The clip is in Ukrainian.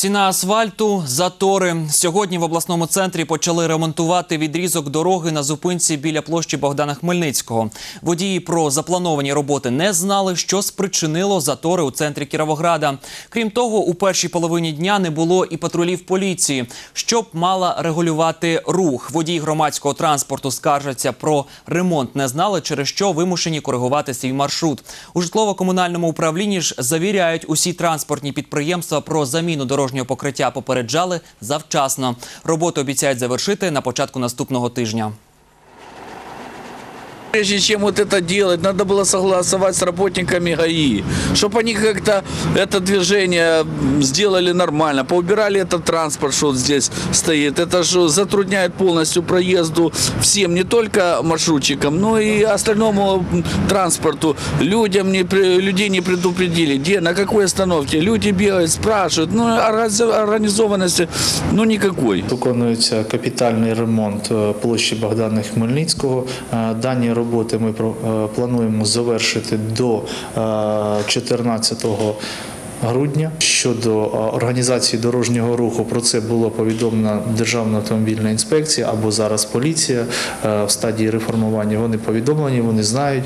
Ціна асфальту затори. Сьогодні в обласному центрі почали ремонтувати відрізок дороги на зупинці біля площі Богдана Хмельницького. Водії про заплановані роботи не знали, що спричинило затори у центрі Кіровограда. Крім того, у першій половині дня не було і патрулів поліції, щоб мала регулювати рух. Водії громадського транспорту скаржаться про ремонт, не знали, через що вимушені коригувати свій маршрут. У житлово-комунальному управлінні ж завіряють усі транспортні підприємства про заміну дорожнього покриття попереджали завчасно. Роботу обіцяють завершити на початку наступного тижня. Прежде чем вот это делать, надо было согласовать с работниками ГАИ, чтобы они как-то это движение м, сделали нормально, поубирали этот транспорт, что вот здесь стоит. Это же затрудняет полностью проезду всем, не только маршрутчикам, но и остальному м, транспорту. Людям не, при- людей не предупредили, где, на какой остановке. Люди бегают, спрашивают, ну организ- организованности, ну никакой. Виконується капітальний ремонт е, площі Богдана Хмельницького. Е, Дані роботи ми е, плануємо завершити до е, 14 грудня. Щодо е, організації дорожнього руху, про це було повідомлено Державна автомобільна інспекція або зараз поліція е, в стадії реформування. Вони повідомлені, вони знають.